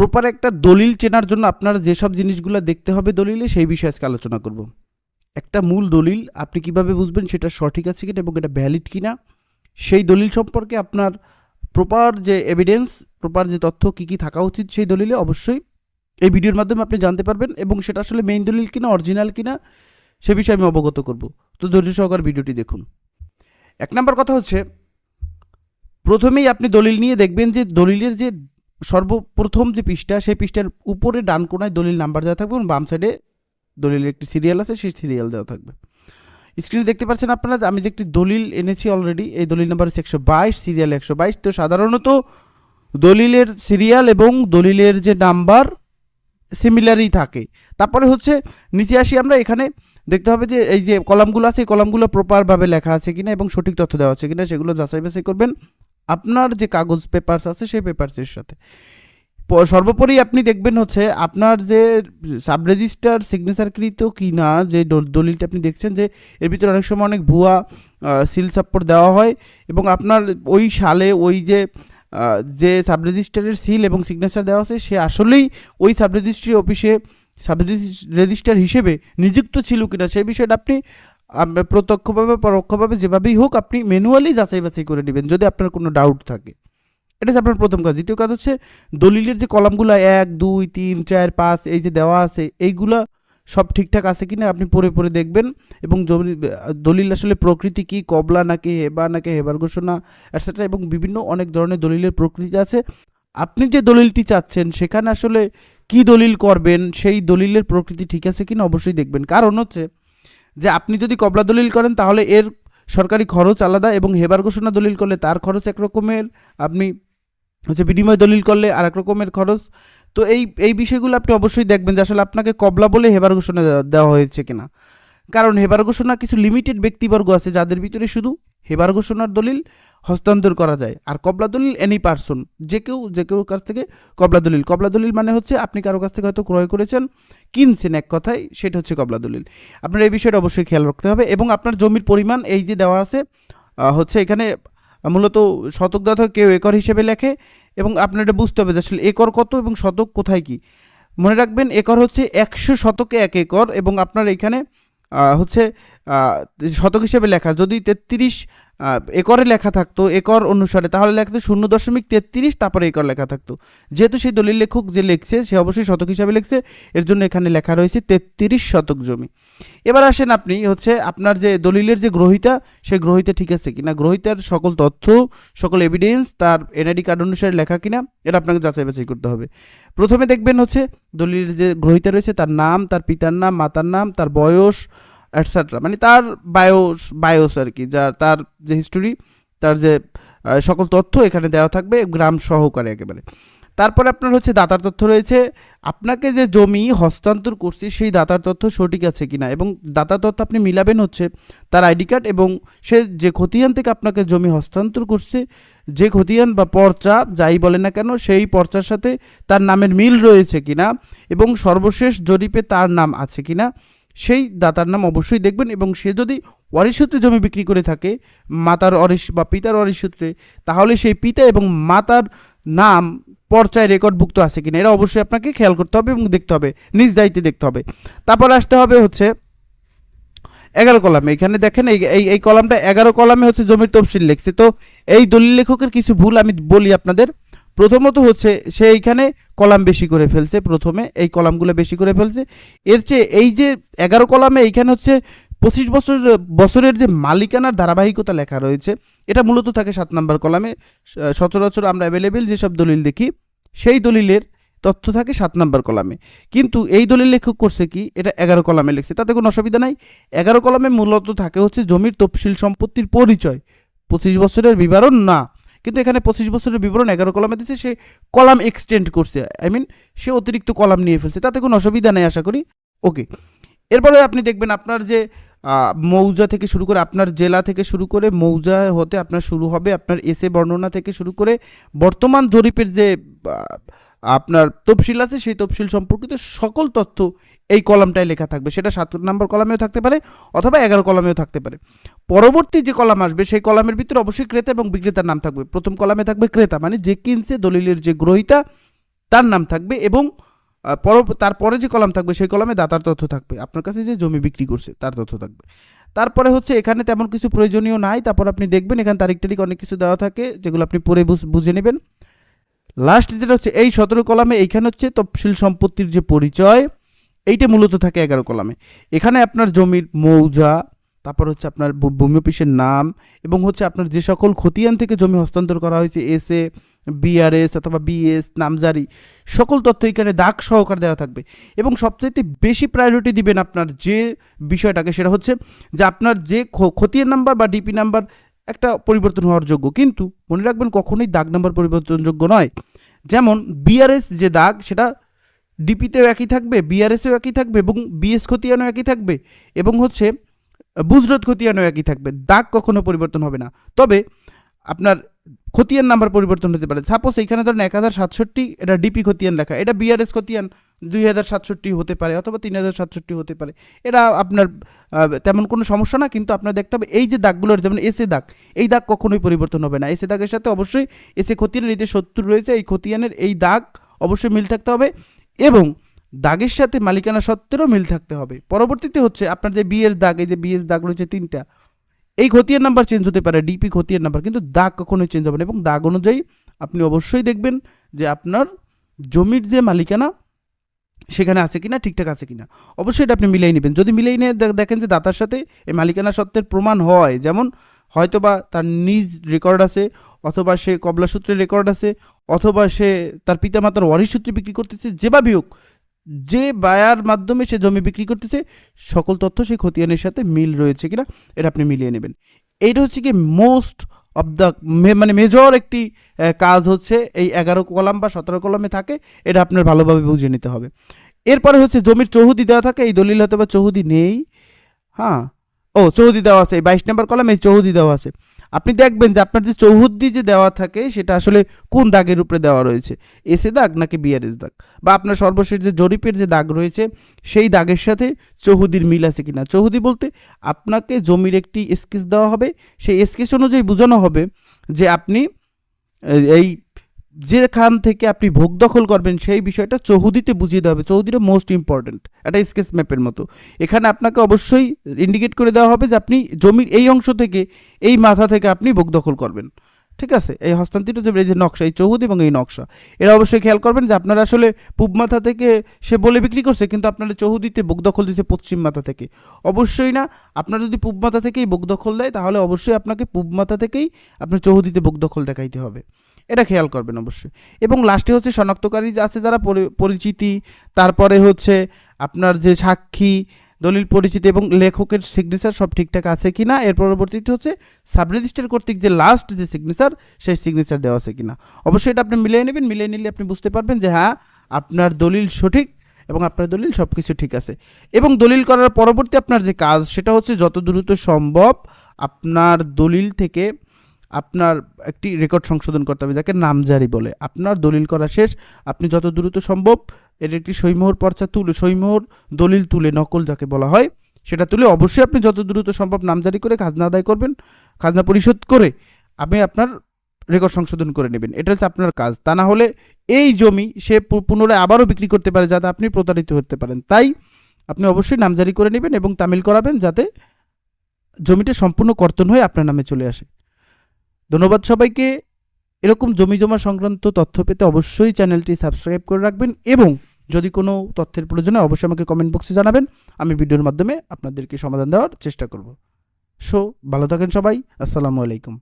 Proper একটা দলিল চেনার জন্য আপনার যেসব জিনিসগুলো দেখতে হবে দলিলে, সেই বিষয়ে আজকে আলোচনা করব। একটা মূল দলিল, আপনি কীভাবে বুঝবেন সেটা সঠিক আছে কিনা এবং এটা ভ্যালিড কিনা, সেই দলিল সম্পর্কে আপনার প্রপার যে এভিডেন্স প্রপার যে তথ্য, কী কী থাকা উচিত সেই দলিলে অবশ্যই এই ভিডিওর মাধ্যমে আপনি জানতে পারবেন এবং সেটা আসলে মেইন দলিল কিনা অরিজিনাল কিনা, সে বিষয়ে আমি অবগত করব। তো ধৈর্য সহকার ভিডিওটি দেখুন। এক নম্বর কথা হচ্ছে, প্রথমেই আপনি দলিল নিয়ে দেখবেন যে দলিলের যে সর্বপ্রথম যে পৃষ্ঠা, সেই পৃষ্ঠার উপরে ডান কোনায় দলিল নাম্বার দেওয়া থাকবে এবং বাম সাইডে দলিলের একটি সিরিয়াল আছে, সেই সিরিয়াল দেওয়া থাকবে। স্ক্রিনে দেখতে পাচ্ছেন আপনারা আমি যে একটি দলিল এনেছি অলরেডি এই দলিল নাম্বার হচ্ছে একশো বাইশ সিরিয়াল একশো বাইশ। তো সাধারণত দলিলের সিরিয়াল এবং দলিলের যে নাম্বার সিমিলারই থাকে। তারপরে হচ্ছে নিচে আসি আমরা, এখানে দেখতে হবে যে এই যে কলামগুলো আছে, এই কলামগুলো প্রপারভাবে লেখা আছে কিনা এবং সঠিক তথ্য দেওয়া আছে কিনা, সেগুলো যাচাই বাছাই করবেন। আপনার যে কাগজ পেপারস আছে, সেই পেপারসের সাথে। সর্বোপরি আপনি দেখবেন হচ্ছে, আপনার যে সাব রেজিস্টার সিগনেচারকৃত কি না যে দলিলটা আপনি দেখছেন যে, এর ভিতরে অনেক সময় অনেক ভুয়া সিল সাপ্পর দেওয়া হয় এবং আপনার ওই সালে ওই যে যে সাব রেজিস্টারের সিল এবং সিগনেচার দেওয়া আছে, সে আসলেই ওই সাব রেজিস্ট্রি অফিসে সাব রেজিস্টার হিসেবে নিযুক্ত ছিল কিনা, সেই বিষয়টা আপনি প্রত্যক্ষভাবে, পরোক্ষভাবে যেভাবেই হোক আপনি ম্যানুয়ালি যাচাই বাছাই করে নেবেন যদি আপনার কোনো ডাউট থাকে। এটা হচ্ছে আপনার প্রথম কাজ। দ্বিতীয় কাজ হচ্ছে দলিলের যে কলামগুলো এক, দুই, তিন, চার, পাঁচ, এই যে দেওয়া আছে, এইগুলা সব ঠিকঠাক আছে কিনা আপনি পড়ে পড়ে দেখবেন এবং দলিল আসলে প্রকৃতি কি, কবলা নাকি হেবা, নাকি হেবার ঘোষণা অ্যাটসেট্রা এবং বিভিন্ন অনেক ধরনের দলিলের প্রকৃতি আছে। আপনি যে দলিলটি চাচ্ছেন, সেখানে আসলে কি দলিল করবেন, সেই দলিলের প্রকৃতি ঠিক আছে কিনা অবশ্যই দেখবেন। কারণ হচ্ছে যে আপনি যদি কবলা দলিল করেন, তাহলে এর সরকারি খরচ আলাদা এবং হেবার ঘোষণা দলিল করলে তার খরচ একরকমের আপনি হচ্ছে বিনিময় দলিল করলে আর এক রকমের খরচ। তো এই এই বিষয়গুলো আপনি অবশ্যই দেখবেন যে আসলে আপনাকে কবলা বলে হেবার ঘোষণা দেওয়া- হয়েছে কিনা। কারণ হেবার ঘোষণা কিছু লিমিটেড ব্যক্তিবর্গ আছে, যাদের ভিতরে শুধু হেবার ঘোষণার দলিল হস্তান্তর করা যায়। আর কবলা দলিল এনি পারসন যে কেউ যে কেউ কাছ থেকে কবলা দলিল। কবলা দলিল মানে হচ্ছে আপনি কারও কাছ থেকে হয়তো ক্রয় করেছেন, কিনছেন এক কথায়, সেটা হচ্ছে কবলা দলিল। আপনার এই বিষয়টা অবশ্যই খেয়াল রাখতে হবে এবং আপনার জমির পরিমাণ এই যে দেওয়া আছে হচ্ছে এখানে মূলত শতক দেওয়া কেউ একর হিসেবে লেখে এবং আপনার এটা বুঝতে হবে যে আসলে একর কত এবং শতক কোথায় কি। মনে রাখবেন, একর হচ্ছে একশো শতকে এক একর এবং আপনার এখানে হচ্ছে শতক হিসেবে লেখা। যদি তেত্রিশ একরে লেখা থাকতো, একর অনুসারে, তাহলে লেখা শূন্য দশমিক তেত্রিশ, তারপরে একর লেখা থাকতো। যেহেতু সেই দলিল লেখক যে লিখছে, সে অবশ্যই শতক হিসাবে লিখছে, এর জন্য এখানে লেখা রয়েছে তেত্রিশ শতক জমি। এবার আসেন আপনি হচ্ছে, আপনার যে দলিলের যে গ্রহিতা, সেই গ্রহিতা ঠিক আছে কিনা? গ্রহিতার সকল তথ্য, সকল এভিডেন্স তার এনআইডি কার্ড অনুসারে লেখা কিনা, এটা আপনাকে যাচাই বাছাই করতে হবে। প্রথমে দেখবেন হচ্ছে দলিলের যে গ্রহিতা রয়েছে, তার নাম, তার পিতার নাম, মাতার নাম, তার বয়স অ্যাটসেট্রা মানে তার বায়োস বায়োস আর কি, যা তার যে হিস্টোরি তার যে সকল তথ্য এখানে দেওয়া থাকবে, গ্রাম সহকারে একেবারে। তারপরে আপনার হচ্ছে দাতার তথ্য রয়েছে। আপনাকে যে জমি হস্তান্তর করছে, সেই দাতার তথ্য সঠিক আছে কিনা? এবং দাতার তথ্য আপনি মিলাবেন হচ্ছে তার আইডি কার্ড এবং সে যে খতিয়ান থেকে আপনাকে জমি হস্তান্তর করছে, যে খতিয়ান বা পর্চা, যাই বলে না কেন, সেই পর্চার সাথে তার নামের মিল রয়েছে কিনা এবং সর্বশেষ জরিপে তার নাম আছে কিনা, সেই দাতার নাম অবশ্যই দেখবেন এবং সে যদি ওয়ারিশ সূত্রে জমি বিক্রি করে থাকে, মাতার অরিশ বা পিতার ওয়ারিশ সূত্রে তাহলে সেই পিতা এবং মাতার নাম পর্চায় রেকর্ডভুক্ত আছে কিনা এটা অবশ্যই আপনাকে খেয়াল করতে হবে এবং দেখতে হবে, নিজ দায়িত্বে দেখতে হবে। তারপর আসতে হবে হচ্ছে এগারো কলামে, এখানে দেখেন এই এই কলামটা এগারো কলামে হচ্ছে জমির তফসিল লিখছে। তো এই দলিল লেখকের কিছু ভুল আমি বলি আপনাদের। প্রথমত হচ্ছে সে এইখানে কলাম বেশি করে ফেলছে, প্রথমে এই কলামগুলো বেশি করে ফেলছে। এর চেয়ে এই যে এগারো কলামে এইখানে হচ্ছে পঁচিশ বছর, বছরের যে মালিকানার ধারাবাহিকতা লেখা রয়েছে এটা মূলত থাকে সাত নম্বর কলামে। সচরাচর আমরা অ্যাভেলেবেল যেসব দলিল দেখি, সেই দলিলের তথ্য থাকে সাত নম্বর কলামে। কিন্তু এই দলিল লেখক করছে কি, এটা এগারো কলামে লিখছে, তাতে কোনো অসুবিধা নাই। এগারো কলামে মূলত থাকে হচ্ছে জমির তফসিল সম্পত্তির পরিচয়। পঁচিশ বছরের বিবরণ না, কিন্তু এখানে পঁচিশ বছরের বিবরণ এগারো কলামে দিচ্ছে সে কলাম এক্সটেন্ড করছে আই মিন সে অতিরিক্ত কলাম নিয়ে ফেলছে, তাতে কোনো অসুবিধা নেই আশা করি। ওকে এরপরে আপনি দেখবেন আপনার যে মৌজা থেকে শুরু করে আপনার জেলা থেকে শুরু করে মৌজা হতে আপনার শুরু হবে আপনার এসে বর্ণনা থেকে শুরু করে বর্তমান জরিপের যে আপনার তফসিল আছে সেই তফসিল সম্পর্কিত সকল তথ্য এই কলামটায় লেখা থাকবে। সেটা সাত নম্বর কলামেও থাকতে পারে অথবা এগারো কলামেও থাকতে পারে। পরবর্তী যে কলাম আসবে সেই কলামের ভিতরে অবশ্যই ক্রেতা এবং বিক্রেতার নাম থাকবে। প্রথম কলামে থাকবে ক্রেতা মানে যে কিনছে দলিলের যে গ্রহিতা, তার নাম থাকবে এবং পর তারপরে যে কলাম থাকবে, সেই কলামে দাতার তথ্য থাকবে। আপনার কাছে যে জমি বিক্রি করছে, তার তথ্য থাকবে। তারপরে হচ্ছে, এখানে তেমন কিছু প্রয়োজনীয় নাই। তারপর আপনি দেখবেন, এখানে তারিখ তারিখ অনেক কিছু দেওয়া থাকে, যেগুলো আপনি পরে বুঝ- নেবেন। লাস্ট যেটা হচ্ছে, এই সতেরো কলামে এইখানে হচ্ছে তফসিল সম্পত্তির যে পরিচয়, এইটা মূলত থাকে এগারো কলামে। এখানে আপনার জমির মৌজা, তারপর হচ্ছে আপনার ভূমি অফিসের নাম, এবং হচ্ছে আপনার যে সকল খতিয়ান থেকে জমি হস্তান্তর করা হয়েছে এস বিআরএস অথবা বিএস নামজারি, সকল তথ্য এখানে দাগ সহকার দেওয়া থাকবে। এবং সবচাইতে বেশি প্রায়োরিটি দিবেন আপনার যে বিষয়টাকে, সেটা হচ্ছে যে আপনার যে খ- খতিয়ান নাম্বার বা ডিপি নাম্বার একটা পরিবর্তন হওয়ার যোগ্য। কিন্তু মনে রাখবেন, কখনোই দাগ নাম্বার পরিবর্তনযোগ্য নয়। যেমন বিআরএস যে দাগ, সেটা ডিপিতেও একই থাকবে বিআরএসেও একই থাকবে এবং বিএস খতিয়ানও একই থাকবে এবং হচ্ছে বুজরত খতিয়ানও একই থাকবে। দাগ কখনো পরিবর্তন হবে না। তবে আপনার খতিয়ান নাম্বার পরিবর্তন হতে পারে। সাপোজ এখানে ধরেন এক হাজার সাতষট্টি, এটা ডিপি খতিয়ান লেখা। এটা বিআরএস খতিয়ান, দুই হাজার সাতষট্টি হতে পারে অথবা তিন হাজার সাতষট্টি হতে পারে। এটা আপনার তেমন কোনো সমস্যা না, কিন্তু আপনার দেখতে হবে এই যে দাগগুলোর যেমন এসে দাগ, এই দাগ কখনোই পরিবর্তন হবে না। এসে দাগের সাথে অবশ্যই এসে খতিয়ানের এই যে সত্তর রয়েছে, এই খতিয়ানের এই দাগ অবশ্যই মিল থাকতে হবে এবং দাগের সাথে মালিকানা সত্ত্বেরও মিল থাকতে হবে। পরবর্তীতে হচ্ছে আপনার যে বিয়ের দাগ, এই যে বিয়ের দাগ রয়েছে তিনটা এই খতিয়ার নাম্বার চেঞ্জ হতে পারে ডিপি খতিয়ার নাম্বার, কিন্তু দাগ কখনোই চেঞ্জ হবে না এবং দাগ অনুযায়ী আপনি অবশ্যই দেখবেন যে আপনার জমির যে মালিকানা সেখানে আছে কিনা, ঠিকঠাক আছে কিনা। অবশ্যই এটা আপনি মিলিয়ে নেবেন। যদি মিলিয়ে নিয়ে দেখেন যে দাতার সাথে এই মালিকানা সত্ত্বের প্রমাণ হয়, যেমন হয়তোবা তার নিজ রেকর্ড আছে, অথবা সে কবলা সূত্রে রেকর্ড আছে, অথবা সে তার পিতামাতার ওয়ারিশ সূত্রে বিক্রি করতেছে, যেভাবেই হোক যে বায়ার মাধ্যমে সে জমি বিক্রি করতেছে, সকল তথ্য সেই খতিয়ানের সাথে মিল রয়েছে কিনা, এটা আপনি মিলিয়ে নেবেন। এইটা হচ্ছে কি মোস্ট অফ দ্য মানে মেজর একটি কাজ হচ্ছে এই এগারো কলাম বা সতেরো কলামে থাকে, এটা আপনার ভালোভাবে বুঝে নিতে হবে। এরপরে হচ্ছে জমির চৌহুদি দেওয়া থাকে, এই দলিল হয়তো বা চৌহুদি নেই। হ্যাঁ ও চৌহুদি দেওয়া আছে, এই বাইশ নম্বর কলামে এই চৌহুদি দেওয়া আছে। আপনি দেখবেন যে আপনার যে চৌহদ্দি যে দেওয়া থাকে, সেটা আসলে কোন দাগের উপরে দেওয়া রয়েছে? এসে দাগ নাকি বিআরএস দাগ? বা আপনার সর্বশেষ যে জরিপের যে দাগ রয়েছে, সেই দাগের সাথে চৌহদির মিল আছে কিনা? চৌহদি বলতে আপনাকে জমির একটি স্কেচ দেওয়া হবে। সেই স্কেচ অনুযায়ী বোঝানো হবে যে আপনি এই যেখান থেকে আপনি ভোগ দখল করবেন, সেই বিষয়টা চৌহুদিতে বুঝিয়ে দেওয়া হবে। চৌহুদিটা মোস্ট ইম্পর্ট্যান্ট একটা স্কেচ ম্যাপের মতো। এখানে আপনাকে অবশ্যই ইন্ডিকেট করে দেওয়া হবে যে আপনি জমির এই অংশ থেকে, এই মাথা থেকে আপনি ভোগ দখল করবেন। ঠিক আছে? এই হস্তান্তরিত জমির যে নকশা, এই চৌহুদ এবং এই নকশা। এরা অবশ্যই খেয়াল করবেন যে আপনারা আসলে পূব মাথা থেকে সে বলে বিক্রি করছে, কিন্তু আপনারা চৌহুদিতে বুক দখল দিচ্ছে পশ্চিম মাথা থেকে। অবশ্যই না, আপনার যদি পূব মাথা থেকেই বুক দখল দেয়, তাহলে অবশ্যই আপনাকে পূব মাথা থেকেই আপনার চৌহুদিতে বুক দখল দেখাইতে হবে। এটা খেয়াল করবেন অবশ্যই। এবং লাস্টে হচ্ছে শনাক্তকারী যে আছে যারা পরি- পরিচিতি, তারপরে হচ্ছে আপনার যে সাক্ষী, দলিল পরিচিতি এবং লেখকের সিগনেচার সব ঠিকঠাক আছে কি না এর পরবর্তীতে হচ্ছে সাব রেজিস্টার কর্তৃক যে লাস্ট যে সিগনেচার সেই সিগনেচার দেওয়া আছে কি না অবশ্যই এটা আপনি মিলিয়ে নেবেন, মিলিয়ে নিলে আপনি বুঝতে পারবেন যে হ্যাঁ আপনার দলিল সঠিক এবং আপনার দলিল সব কিছু ঠিক আছে। এবং দলিল করার পরবর্তী আপনার যে কাজ, সেটা হচ্ছে যত দ্রুত সম্ভব আপনার দলিল থেকে আপনার একটি রেকর্ড সংশোধন করতে হবে, যাকে নামজারি বলে। আপনার দলিল করা শেষ। আপনি যত দ্রুত সম্ভব এর একটি সইমোহর পর্চা তুলে, সইমোহর দলিল তুলে, নকল যাকে বলা হয়, সেটা তুলে অবশ্যই আপনি যত দ্রুত সম্ভব নামজারি করে খাজনা আদায় করবেন, খাজনা পরিশোধ করে আপনি আপনার রেকর্ড সংশোধন করে নেবেন। এটা হচ্ছে আপনার কাজ। তা না হলে এই জমি সে পুনরায় আবারও বিক্রি করতে পারে, যাতে আপনি প্রতারিত হতে পারেন। তাই আপনি অবশ্যই নামজারি করে নেবেন এবং তামিল করাবেন, যাতে জমিটা সম্পূর্ণ কর্তন হয়ে আপনার নামে চলে আসে। ধন্যবাদ সবাইকে। এরকম জমি জমা সংক্রান্ত তথ্য পেতে অবশ্যই চ্যানেলটি সাবস্ক্রাইব করে রাখবেন এবং যদি কোনো তথ্যের প্রয়োজন হয় অবশ্যই আমাকে কমেন্ট বক্সে জানাবেন। আমি ভিডিওর মাধ্যমে আপনাদেরকে সমাধান দেওয়ার চেষ্টা করব। সো, ভালো থাকেন সবাই। আসসালামু আলাইকুম।